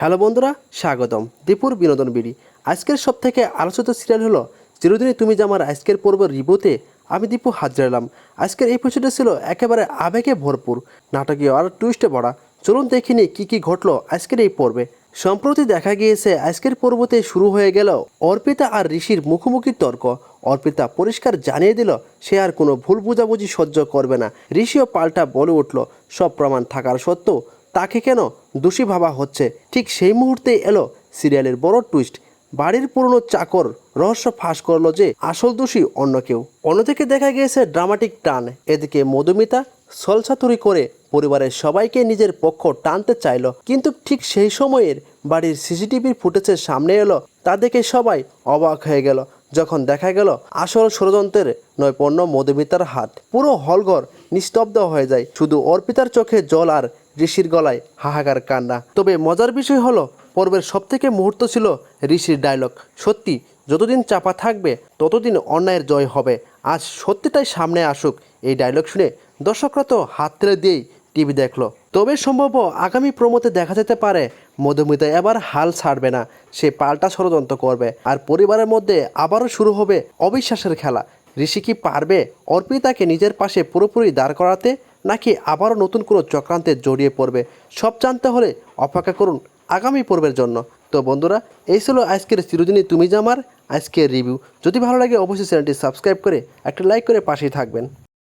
Hello বন্ধুরা, স্বাগতম। দীপুর বিনোদন বিড়ি। আজকের সব থেকে আলোচিত সিরিয়াল হলো, চিরদিনই তুমি যে আমার আজকের পর্ব রিবোতে, আমি দীপু হাজির এলাম আজকের এপিসোডে ছিল একেবারে আবেগে ভরপুর। নাটকীয় আর টুইস্টে ভরা। চলুন দেখিনি কি কি ঘটলো আজকের এই পর্বে। সম্প্রতি দেখা গিয়েছে, আজকের পর্বতে শুরু হয়ে গেল অর্পিতা আর ঋষির মুখোমুখি তর্ক। অর্পিতা পরিষ্কার জানিয়ে দিল, সে আর কোনো ভুল বুঝাবুঝি সহ্য করবে না। ঋষিও পাল্টা বলে উঠল, সব প্রমাণ থাকার সত্ত্বেও তাকে কেন দোষী ভাবা হচ্ছে? ঠিক সেই মুহূর্তে এলো সিরিয়ালের বড় টুইস্ট। বাড়ির পুরনো চাকর রহস্য ফাঁস করল যে আসল দোষী অন্য কেউ। অন্যদিকে দেখা গিয়েছে ড্রামাটিক টান। এদিকে মধুমিতা সলসাতুরি করে পরিবারের সবাইকে নিজের পক্ষ টানতে চাইলো। কিন্তু ঠিক সেই সময়ের বাড়ির সিসিটিভির ফুটেজের সামনে এলো। তা দেখে সবাই অবাক হয়ে গেল। যখন দেখা গেল আসল ষড়যন্ত্রের নৈপুণ্য মধুমিতার হাত। পুরো হলঘর নিস্তব্ধ হয়ে যায়। শুধু অর্পিতার চোখে জল আর ঋষির গলায় হাহাকার কান্না। তবে মজার বিষয় হলো, পর্বের সবথেকে মুহূর্ত ছিল ঋষির ডায়লগ সত্যি, যতদিন চাপা থাকবে, ততদিন অন্যায়ের জয় হবে। আজ সত্যিটাই সামনে আসুক। এই ডায়লগ শুনে দর্শকরা তো হাত তেলে দিয়েই টিভি দেখল। তবে সম্ভব আগামী প্রমোতে দেখা যেতে পারে, মধুমিতা এবার হাল ছাড়বে না। সে পাল্টা ষড়যন্ত্র করবে। আর পরিবারের মধ্যে আবারও শুরু হবে অবিশ্বাসের খেলা। ঋষি কি পারবে? অর্পিতাকে নিজের পাশে পুরোপুরি দাঁড় করাতে নাকি আবারও নতুন কোনো চক্রান্তে জড়িয়ে পড়বে? সব জানতে হলে অপেক্ষা করুন আগামী পর্বের জন্য। তো বন্ধুরা, এই ছিল আজকের চিরদিনই তুমি জামার আজকের রিভিউ। যদি ভালো লাগে, অবশ্যই চ্যানেলটি সাবস্ক্রাইব করে একটা লাইক করে পাশেই থাকবেন।